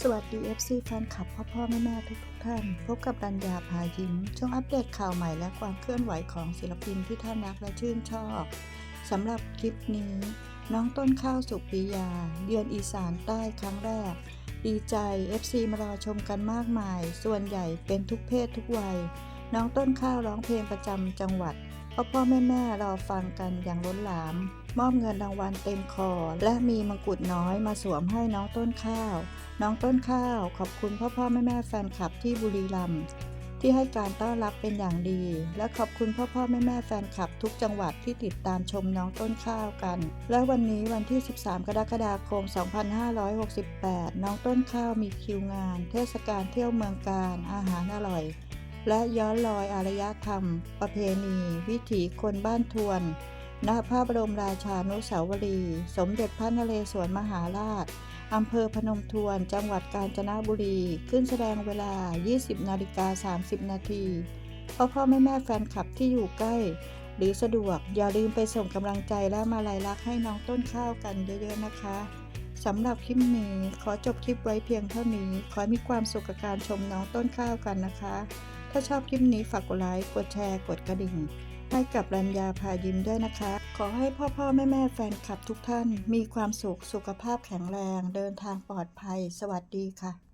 สวัสดี FC แฟนคลับพ่อพ่อแม่แม่ทุกทุกท่าน พบกับรัญญาพายิ้มช่วงอัปเดตข่าวใหม่และความเคลื่อนไหวของศิลปินที่ท่านรักและชื่นชอบสำหรับคลิปนี้ น้องต้นข้าวสุปรียาเยือนอีสานใต้ครั้งแรก ดีใจ FC มารอชมกันมากมาย ส่วนใหญ่เป็นทุกเพศทุกวัย น้องต้นข้าวร้องเพลงประจำจังหวัดพ่อพ่อแม่แม่รอฟังกันอย่างล้นหลาม มอบเงินรางวัลเต็มคอ และมีมงกุฎน้อยมาสวมให้น้องต้นข้าว น้องต้นข้าวขอบคุณพ่อพ่อแม่แม่แฟนคลับที่บุรีรัมย์ที่ให้การต้อนรับเป็นอย่างดี และขอบคุณพ่อพ่อแม่แม่แฟนคลับทุกจังหวัดที่ติดตามชมน้องต้นข้าวกัน และวันนี้วันที่ 13 กรกฎาคม 2568 น้องต้นข้าวมีคิวงาน เทศกาลเที่ยวเมืองการอาหารอร่อย และย้อนรอยอารยธรรม ประเพณี วิถีคนบ้านทวน ณพระบรมราชานุสาวรี สมเด็จพระนเรศวรมหาราช อำเภอพนมทวน จังหวัดกาญจนบุรี ขึ้นแสดงเวลา 20 นาฬิกา 30 นาทีพ่อพ่อแม่แม่แฟนคลับที่อยู่ใกล้ หรือสะดวก อย่าลืมไปส่งกำลังใจและมาลัยรักให้น้องต้นข้าวกันเยอะๆนะคะสำหรับคลิปนี้ขอจบคลิปไว้เพียงเท่านี้ ขอมีความสุขกับการชมน้องต้นข้าวกันนะคะ ถ้าชอบคลิปนี้ฝากกดไลค์ กดแชร์ กดกระดิ่ง ให้กับรัญญาพายิ้มด้วยนะคะ ขอให้พ่อพ่อแม่แม่แฟนคลับทุกท่าน มีความสุขสุขภาพแข็งแรง เดินทางปลอดภัย สวัสดีค่ะ